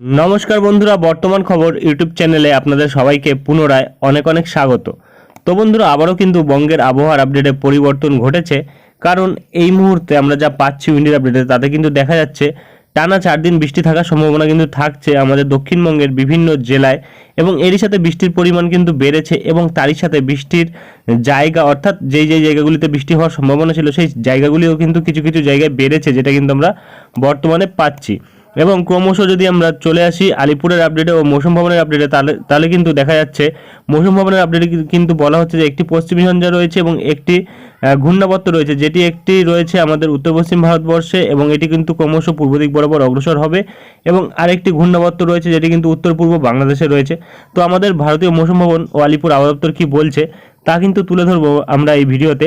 নমস্কার বন্ধুরা, বর্তমান খবর ইউটিউব চ্যানেলে আপনাদের সবাইকে পুনরায় অনেক অনেক স্বাগত। তো বন্ধুরা, আবারও কিন্তু বঙ্গের আবহাওয়ার আপডেটে পরিবর্তন ঘটেছে, কারণ এই মুহূর্তে আমরা যা পাচ্ছি উইন্ডির আপডেটে তাতে কিন্তু দেখা যাচ্ছে টানা চার দিন বৃষ্টি থাকার সম্ভাবনা কিন্তু থাকছে আমাদের দক্ষিণবঙ্গের বিভিন্ন জেলায় এবং এরই সাথে বৃষ্টির পরিমাণ কিন্তু বেড়েছে এবং তারই সাথে বৃষ্টির জায়গা, অর্থাৎ যেই যেই জায়গাগুলিতে বৃষ্টি হওয়ার সম্ভাবনা ছিল, সেই জায়গাগুলিও কিন্তু কিছু কিছু জায়গায় বেড়েছে, যেটা কিন্তু আমরা বর্তমানে পাচ্ছি। এবং ক্রমশ যদি আমরা চলে আসি আলিপুরের আপডেটে ও মৌসুম ভবনের আপডেটে তাহলে তাহলে কিন্তু দেখা যাচ্ছে মৌসুম ভবনের আপডেটে কিন্তু বলা হচ্ছে যে একটি পশ্চিমী ঝঞ্ঝা রয়েছে এবং একটি ঘূর্ণাবর্ত রয়েছে, যেটি একটি রয়েছে আমাদের উত্তর পশ্চিম ভারতবর্ষে এবং এটি কিন্তু ক্রমশ পূর্ব দিক বরাবর অগ্রসর হবে এবং আরেকটি ঘূর্ণাবর্ত রয়েছে যেটি কিন্তু উত্তর পূর্ব বাংলাদেশে রয়েছে। তো আমাদের ভারতীয় মৌসুম ভবন ও আলিপুর আবহাওয়া দপ্তর কী বলছে তা কিন্তু তুলে ধরবো আমরা এই ভিডিওতে।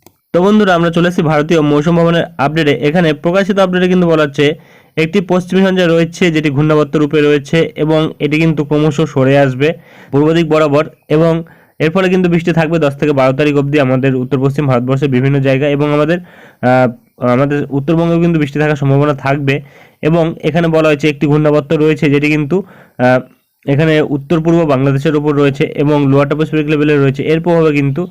তো বন্ধুরা, আমরা চলে এসেছি ভারতীয় মৌসুম ভবনের আপডেটে এখানে প্রকাশিত আপডেটে কিন্তু বলা হচ্ছে, একটি পশ্চিমী ঝঞ্ঝা রয়েছে, যেটি ঘূর্ণাবর্ত রূপে রয়েছে এবং এটি কিন্তু ক্রমশ সরে আসবে পূর্ব দিক বরাবর এবং এর ফলে কিন্তু বৃষ্টি থাকবে দশ থেকে বারো তারিখ অবধি আমাদের উত্তর পশ্চিম ভারতবর্ষের বিভিন্ন জায়গায় এবং আমাদের আমাদের উত্তরবঙ্গেও কিন্তু বৃষ্টি থাকার সম্ভাবনা থাকবে এবং এখানে বলা হয়েছে, একটি ঘূর্ণাবর্ত রয়েছে যেটি কিন্তু এখানে উত্তর পূর্ব বাংলাদেশের উপর রয়েছে এবং লোয়ার টপোস্ফিরিক লেভেলে রয়েছে। এর প্রভাবে কিন্তু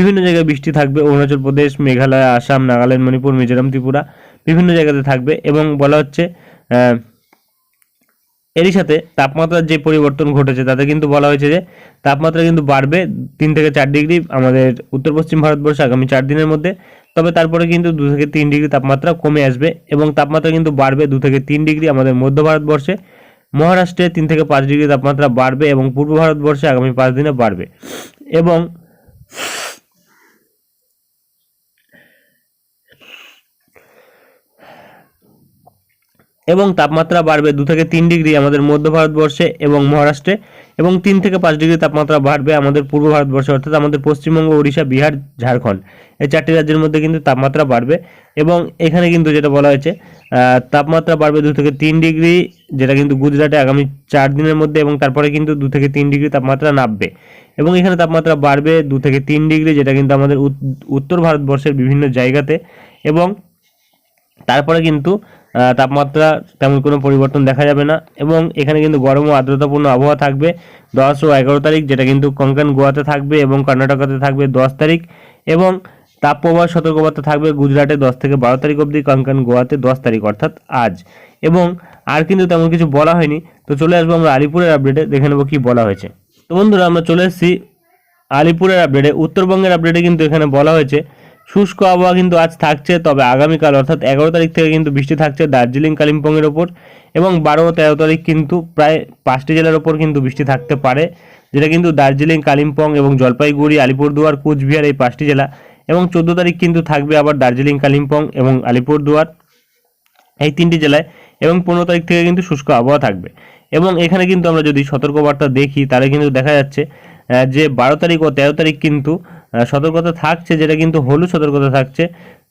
বিভিন্ন জায়গায় বৃষ্টি থাকবে, অরুণাচল প্রদেশ, মেঘালয়, আসাম, নাগাল্যান্ড, মণিপুর, মিজোরাম, ত্রিপুরা বিভিন্ন জায়গাতে থাকবে এবং বলা হচ্ছে এরই সাথে তাপমাত্রার যে পরিবর্তন ঘটেছে তাতে কিন্তু বলা হয়েছে যে তাপমাত্রা কিন্তু বাড়বে তিন থেকে চার ডিগ্রি আমাদের উত্তর পশ্চিম ভারতবর্ষে আগামী চার দিনের মধ্যে। তবে তারপরে কিন্তু দু থেকে তিন ডিগ্রি তাপমাত্রা কমে আসবে এবং তাপমাত্রা কিন্তু বাড়বে দু থেকে তিন ডিগ্রি আমাদের মধ্য ভারতবর্ষে। মহারাষ্ট্রে তিন থেকে পাঁচ ডিগ্রি তাপমাত্রা বাড়বে এবং পূর্ব ভারতবর্ষে আগামী পাঁচ দিনে বাড়বে। এবং এবং তাপমাত্রা বাড়বে দু থেকে তিন ডিগ্রি আমাদের মধ্য ভারতবর্ষে এবং মহারাষ্ট্রে, এবং তিন থেকে পাঁচ ডিগ্রি তাপমাত্রা বাড়বে আমাদের পূর্ব ভারতবর্ষে, অর্থাৎ আমাদের পশ্চিমবঙ্গ, ওড়িশা, বিহার, ঝাড়খণ্ড। এই চারটি রাজ্যের মধ্যে কিন্তু তাপমাত্রা বাড়বে এবং এখানে কিন্তু যেটা বলা হয়েছে তাপমাত্রা বাড়বে দু থেকে তিন ডিগ্রি, যেটা কিন্তু গুজরাটে আগামী চার দিনের মধ্যে এবং তারপরে কিন্তু দু থেকে তিন ডিগ্রি তাপমাত্রা নামবে। এবং এখানে তাপমাত্রা বাড়বে দু থেকে তিন ডিগ্রি, যেটা কিন্তু আমাদের উত- উত্তর ভারতবর্ষের বিভিন্ন জায়গাতে এবং তারপরে কিন্তু তাপমাত্রা তেমন কোনো পরিবর্তন দেখা যাবে না এবং এখানে কিন্তু গরম ও আর্দ্রতাপূর্ণ আবহাওয়া থাকবে। দশ ও এগারো তারিখ, যেটা কিন্তু কঙ্কন গোয়াতে থাকবে এবং কর্ণাটকাতে থাকবে দশ তারিখ এবং তাপপ্রবাহ সতর্কবার্তা থাকবে গুজরাটে দশ থেকে বারো তারিখ অবধি, কঙ্কন গোয়াতে দশ তারিখ অর্থাৎ আজ। এবং আর কিন্তু তেমন কিছু বলা হয়নি। তো চলে আসব আমরা আলিপুরের আপডেটে, দেখে নেব কী বলা হয়েছে। তো বন্ধুরা, আমরা চলে এসেছি আলিপুরের আপডেটে। উত্তরবঙ্গের আপডেটে কিন্তু এখানে বলা হয়েছে শুষ্ক আবহাওয়া কিন্তু আজ থাকছে, তবে আগামীকাল অর্থাৎ এগারো তারিখ থেকে কিন্তু বৃষ্টি থাকছে দার্জিলিং, কালিম্পংয়ের ওপর এবং বারো তেরো তারিখ কিন্তু প্রায় পাঁচটি জেলার ওপর কিন্তু বৃষ্টি থাকতে পারে, যেটা কিন্তু দার্জিলিং, কালিম্পং এবং জলপাইগুড়ি, আলিপুরদুয়ার, কুচবিহার এই পাঁচটি জেলা এবং চোদ্দ তারিখ কিন্তু থাকবে আবার দার্জিলিং, কালিম্পং এবং আলিপুরদুয়ার এই তিনটি জেলায় এবং পনেরো তারিখ থেকে কিন্তু শুষ্ক আবহাওয়া থাকবে। এবং এখানে কিন্তু আমরা যদি সতর্কবার্তা দেখি, তাহলে কিন্তু দেখা যাচ্ছে যে বারো তারিখ ও তেরো তারিখ কিন্তু সতর্কতা থাকছে, যেটা কিন্তু হলুদ সতর্কতা থাকছে।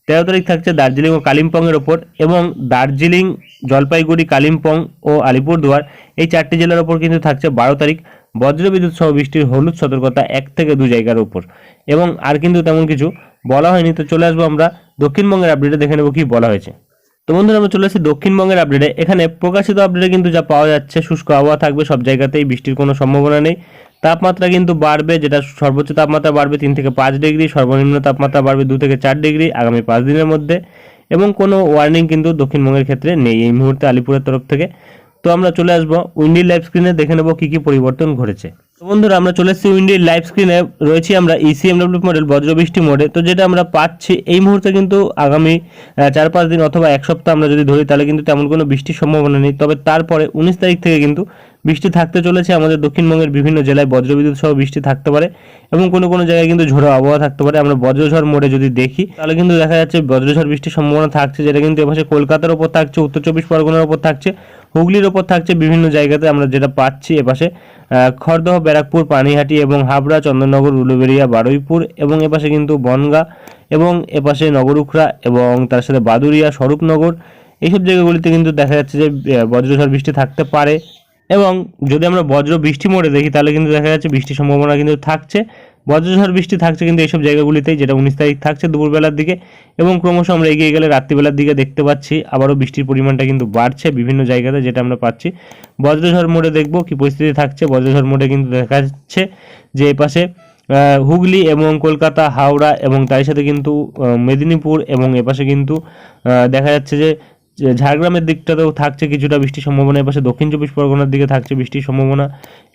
তেরো তারিখ থাকছে দার্জিলিং ও কালিম্পংয়ের ওপর এবং দার্জিলিং, জলপাইগুড়ি, কালিম্পং ও আলিপুরদুয়ার এই চারটি জেলার ওপর কিন্তু থাকছে বারো তারিখ। বজ্রবিদ্যুৎ সহ বৃষ্টির হলুদ সতর্কতা এক থেকে দু জায়গার উপর এবং আর কিন্তু তেমন কিছু বলা হয়নি, তো চলে আসব আমরা দক্ষিণবঙ্গের আপডেটে দেখে নেব কি বলা হয়েছে। তো বন্ধুরা, আমরা চলে এসেছি দক্ষিণবঙ্গের আপডেটে এখানে প্রকাশিত আপডেটে কিন্তু যা পাওয়া যাচ্ছে, শুষ্ক আবহাওয়া থাকবে সব জায়গাতেই, বৃষ্টির কোনো সম্ভাবনা নেই। তাপমাত্রা কিন্তু বাড়বে, যেটা সর্বোচ্চ তাপমাত্রা বাড়বে তিন থেকে পাঁচ ডিগ্রি, সর্বনিম্ন তাপমাত্রা বাড়বে দু থেকে চার ডিগ্রি আগামী পাঁচ দিনের মধ্যে। এবং কোনো ওয়ার্নিং কিন্তু দক্ষিণবঙ্গের ক্ষেত্রে নেই এই মুহূর্তে আলিপুরের তরফ থেকে। তো আমরা চলে আসব উইন্ডি লাইভ স্ক্রিনে দেখে নেব কী কী পরিবর্তন ঘটেছে। বন্ধুরা, আমরা চলে এসেছি উইন্ডির লাইভ স্ক্রিনে রয়েছি আমরা E ইসিএমডব্লিউ মডেল বজ্রবৃষ্টি মোডে তো যেটা আমরা পাচ্ছি এই মুহূর্তে কিন্তু আগামী চার পাঁচ দিন অথবা এক সপ্তাহ আমরা যদি ধরি, তাহলে কিন্তু তেমন কোনো বৃষ্টির সম্ভাবনা নেই। তবে তারপরে উনিশ তারিখ থেকে কিন্তু বৃষ্টি থাকতে চলেছে। আমাদের দক্ষিণবঙ্গের বিভিন্ন জেলায় বজ্রবিদ্যুৎ সহ বৃষ্টি থাকতে পারে এবং কোনো কোনো জায়গায় কিন্তু ঝোড়ো আবহাওয়া থাকতে পারে। আমরা বজ্রঝড় মোডে যদি দেখি, তাহলে কিন্তু দেখা যাচ্ছে বজ্রঝড় বৃষ্টির সম্ভাবনা থাকছে, যেটা কিন্তু এপাশে কলকাতার ওপর থাকছে, উত্তর চব্বিশ পরগনার ওপর থাকছে। হুগলির ওপর থাকছে বিভিন্ন জায়গাতে আমরা যেটা পাচ্ছি এপাশে খড়দহ, ব্যারাকপুর, পানিহাটি এবং হাবড়া, চন্দননগর, উলুবেড়িয়া, বারুইপুর এবং এপাশে কিন্তু বনগা এবং এপাশে নগরুখরা এবং তার সাথে বাদুরিয়া স্বরূপনগর, এইসব জায়গাগুলিতে কিন্তু দেখা যাচ্ছে যে বজ্রঝড় বৃষ্টি থাকতে পারে এবং যদি আমরা বজ্র বৃষ্টি মোড়ে দেখি তাহলে কিন্তু দেখা যাচ্ছে বৃষ্টির সম্ভাবনা কিন্তু থাকছে। বজ্রঝড় বৃষ্টি থাকছে কিন্তু এইসব জায়গাগুলিতেই, যেটা উনিশ তারিখ থাকছে দুপুরবেলার দিকে। এবং ক্রমশ আমরা এগিয়ে গেলে রাত্রিবেলার দিকে দেখতে পাচ্ছি, আবারও বৃষ্টির পরিমাণটা কিন্তু বাড়ছে বিভিন্ন জায়গাতে, যেটা আমরা পাচ্ছি। বজ্রঝড় মোড়ে দেখব কি পরিস্থিতি থাকছে। বজ্রঝড় মোড়ে কিন্তু দেখা যাচ্ছে যে এপাশে হুগলি এবং কলকাতা, হাওড়া এবং তার সাথে কিন্তু মেদিনীপুর এবং এপাশে কিন্তু দেখা যাচ্ছে যে ঝাড়গ্রামের দিকটাতেও থাকছে কিছুটা বৃষ্টির সম্ভাবনা, এপাশে দক্ষিণ চব্বিশ পরগনার দিকে থাকছে বৃষ্টির সম্ভাবনা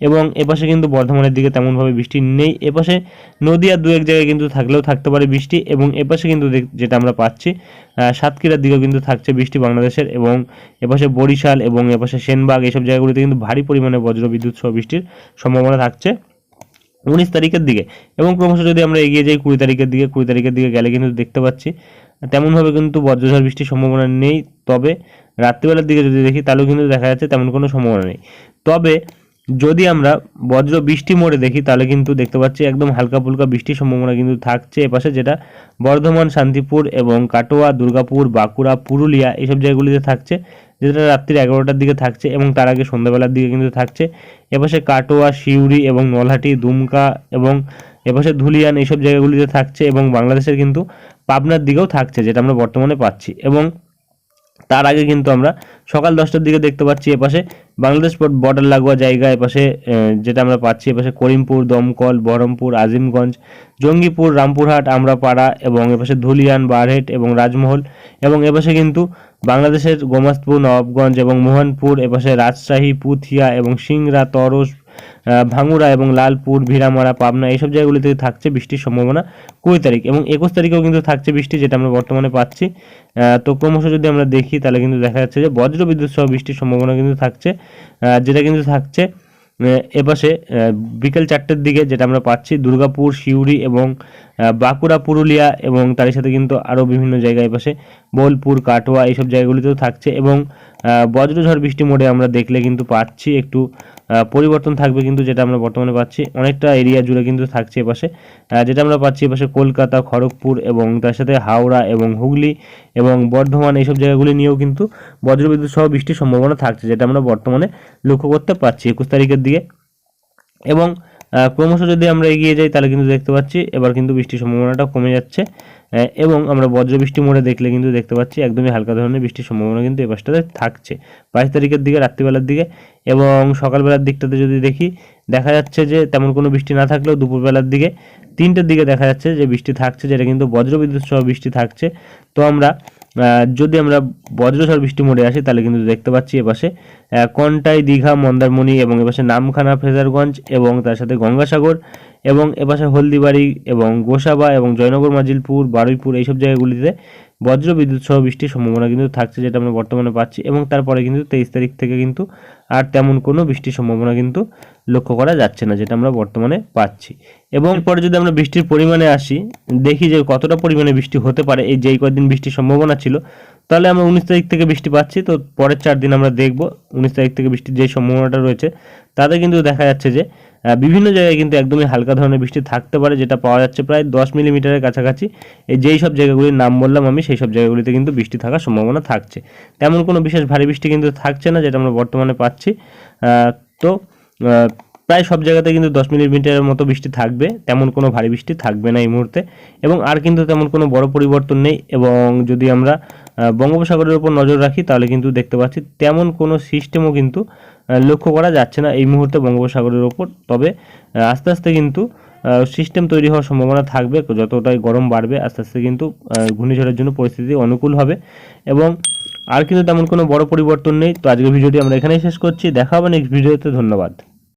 এবং এপাশে কিন্তু বর্ধমানের দিকে তেমনভাবে বৃষ্টি নেই। এপাশে নদীয়া দু এক জায়গায় কিন্তু থাকলেও থাকতে পারে বৃষ্টি এবং এপাশে কিন্তু যেটা আমরা পাচ্ছি সাতক্ষীরার দিকেও কিন্তু থাকছে বৃষ্টি বাংলাদেশের এবং এপাশে বরিশাল এবং এপাশে সেনবাগ এইসব জায়গাগুলিতে কিন্তু ভারী পরিমাণে বজ্র বিদ্যুৎ সহ বৃষ্টির সম্ভাবনা থাকছে। উনিশ তারিখের দিকে এবং ক্রমশ যদি আমরা এগিয়ে যাই কুড়ি তারিখের দিকে, কুড়ি তারিখের দিকে গেলে কিন্তু দেখতে পাচ্ছি, তেমনভাবে কিন্তু বজ্রঝড় বৃষ্টির সম্ভাবনা নেই। তবে রাত্রিবেলার দিকে যদি দেখি, তাহলেও কিন্তু দেখা যাচ্ছে তেমন কোনো সম্ভাবনা নেই। তবে যদি আমরা বজ্র বৃষ্টি মোড়ে দেখি, তাহলে কিন্তু দেখতে পাচ্ছি একদম হালকা ফুলকা বৃষ্টির সম্ভাবনা কিন্তু থাকছে এপাশে, যেটা বর্ধমান, শান্তিপুর এবং কাটোয়া, দুর্গাপুর, বাঁকুড়া, পুরুলিয়া এইসব জায়গাগুলিতে থাকছে, যেটা রাত্রির এগারোটার দিকে থাকছে এবং তার আগে সন্ধ্যাবেলার দিকে কিন্তু থাকছে। এপাশে কাটোয়া, সিউড়ি এবং নলহাটি, দুমকা এবং এপাশে ধুলিয়ান এইসব জায়গাগুলিতে থাকছে এবং বাংলাদেশের কিন্তু পাবনার দিকেও থাকছে, যেটা আমরা বর্তমানে পাচ্ছি। এবং তার আগে কিন্তু আমরা সকাল দশটার দিকে দেখতে পাচ্ছি এপাশে বাংলাদেশ বর্ডার লাগোয়া জায়গা, এপাশে যেটা আমরা পাচ্ছি, এপাশে করিমপুর, দমকল, বহরমপুর, আজিমগঞ্জ, জঙ্গিপুর, রামপুরহাট, আমরাপাড়া এবং এপাশে ধুলিয়ান, বারহেট এবং রাজমহল এবং এপাশে কিন্তু বাংলাদেশের গোমাস্তপুর, নবাবগঞ্জ এবং মোহনপুর, এপাশে রাজশাহী, পুথিয়া এবং সিংড়া, তরস ভাঙুড়া এবং লালপুর, ভিড়ামারা, পাবনা এইসব জায়গাগুলিতে থাকছে বৃষ্টির সম্ভাবনা কুড়ি তারিখ এবং একুশ তারিখেও কিন্তু থাকছে বৃষ্টি যেটা আমরা বর্তমানে পাচ্ছি। তো ক্রমশ যদি আমরা দেখি তাহলে কিন্তু দেখা যাচ্ছে যে বজ্র বিদ্যুৎ সহ বৃষ্টির সম্ভাবনা কিন্তু থাকছে। যেটা কিন্তু থাকছে এপাশে বিকেল চারটের দিকে যেটা আমরা পাচ্ছি দুর্গাপুর, সিউড়ি এবং বাঁকুড়া, পুরুলিয়া এবং তার সাথে কিন্তু আরও বিভিন্ন জায়গায় এপাশে বোলপুর, কাটোয়া এইসব জায়গাগুলিতেও থাকছে এবং বজ্রঝড় বৃষ্টি মোডে আমরা দেখলে কিন্তু পাচ্ছি একটু পরিবর্তন থাকবে কিন্তু যেটা আমরা বর্তমানে পাচ্ছি। অনেকটা এরিয়া জুড়ে কিন্তু থাকছে এপাশে। যেটা আমরা পাচ্ছি এপাশে কলকাতা, খড়গপুর এবং তার সাথে হাওড়া এবং হুগলি এবং বর্ধমান এইসব জায়গাগুলি নিয়েও কিন্তু বজ্রবিদ্যুৎ সহ বৃষ্টির সম্ভাবনা থাকছে, যেটা আমরা বর্তমানে লক্ষ্য করতে পারছি একুশ তারিখের দিকে। এবং ক্রমশ যদি আমরা এগিয়ে যাই, তাহলে কিন্তু দেখতে পাচ্ছি এবার কিন্তু বৃষ্টির সম্ভাবনাটা কমে যাচ্ছে। এবং আমরা বজ্র বৃষ্টি মোড়ে দেখলে কিন্তু দেখতে পাচ্ছি একদমই হালকা ধরনের বৃষ্টির সম্ভাবনা কিন্তু এ পাশটাতে থাকছে। বাইশ তারিখের দিকে, রাত্রিবেলার দিকে এবং সকালবেলার দিকটাতে যদি দেখি, দেখা যাচ্ছে যে তেমন কোনো বৃষ্টি না থাকলেও দুপুরবেলার দিকে, তিনটের দিকে দেখা যাচ্ছে যে বৃষ্টি থাকছে, যেটা কিন্তু বজ্রবিদ্যুৎ সহ বৃষ্টি থাকছে। তো আমরা যদি আমরা বজ্রঝড় বৃষ্টি মোড়ে আসি, তাহলে কিন্তু দেখতে পাচ্ছি এপাশে কন্টাই, দীঘা, মন্দারমণি এবং এপাশে নামখানা ফ্রেজারগঞ্জ এবং তার সাথে গঙ্গাসাগর এবং এপাশে হলদিবাড়ি এবং গোসাবা এবং জয়নগর, মাজিলপুর, বারুইপুর, এইসব জায়গাগুলিতে বজ্র বিদ্যুৎ সহ বৃষ্টির সম্ভাবনা কিন্তু থাকছে যেটা আমরা বর্তমানে পাচ্ছি এবং তারপরে কিন্তু তেইশ তারিখ থেকে কিন্তু আর তেমন কোনো বৃষ্টির সম্ভাবনা কিন্তু লক্ষ্য করা যাচ্ছে না যেটা আমরা বর্তমানে পাচ্ছি। এবং পরে যদি আমরা বৃষ্টির পরিমাণে আসি, দেখি যে কতটা পরিমাণে বৃষ্টি হতে পারে, এই যেই কদিন বৃষ্টির সম্ভাবনা ছিল তাহলে আমরা উনিশ তারিখ থেকে বৃষ্টি পাচ্ছি, তো পরের চার দিন আমরা দেখব উনিশ তারিখ থেকে বৃষ্টির যে সম্ভাবনাটা রয়েছে, তাতে কিন্তু দেখা যাচ্ছে যে বিভিন্ন জায়গায় কিন্তু একদমই হালকা ধরনের বৃষ্টি থাকতে পারে, যেটা পাওয়া যাচ্ছে প্রায় দশ মিলিমিটারের কাছাকাছি। এই যেই সব জায়গাগুলির নাম বললাম আমি, সেই সব জায়গাগুলিতে কিন্তু বৃষ্টি থাকার সম্ভাবনা থাকছে। তেমন কোনো বিশেষ ভারী বৃষ্টি কিন্তু থাকছে না, যেটা আমরা বর্তমানে পাচ্ছি। তো প্রায় সব জায়গাতে কিন্তু দশ মিলিমিটারের মতো বৃষ্টি থাকবে, তেমন কোনো ভারী বৃষ্টি থাকবে না এই মুহূর্তে। এবং আর কিন্তু তেমন কোনো বড় পরিবর্তন নেই, এবং যদি আমরা বঙ্গোপসাগরের উপর নজর রাখি, তাহলে কিন্তু দেখতে পাচ্ছি তেমন কোনো সিস্টেমও কিন্তু লক্ষ্য করা যাচ্ছে না এই মুহূর্তে বঙ্গোপসাগরের ওপর তবে আস্তে আস্তে কিন্তু সিস্টেম তৈরি হওয়ার সম্ভাবনা থাকবে, যতটাই গরম বাড়বে, আস্তে আস্তে কিন্তু ঘূর্ণিঝড়ের জন্য পরিস্থিতি অনুকূল হবে। এবং আর কিন্তু তেমন কোনো বড় পরিবর্তন নেই। তো আজকের ভিডিওটি আমরা এখানেই শেষ করছি। দেখা হবে নেক্সট ভিডিওতে ধন্যবাদ।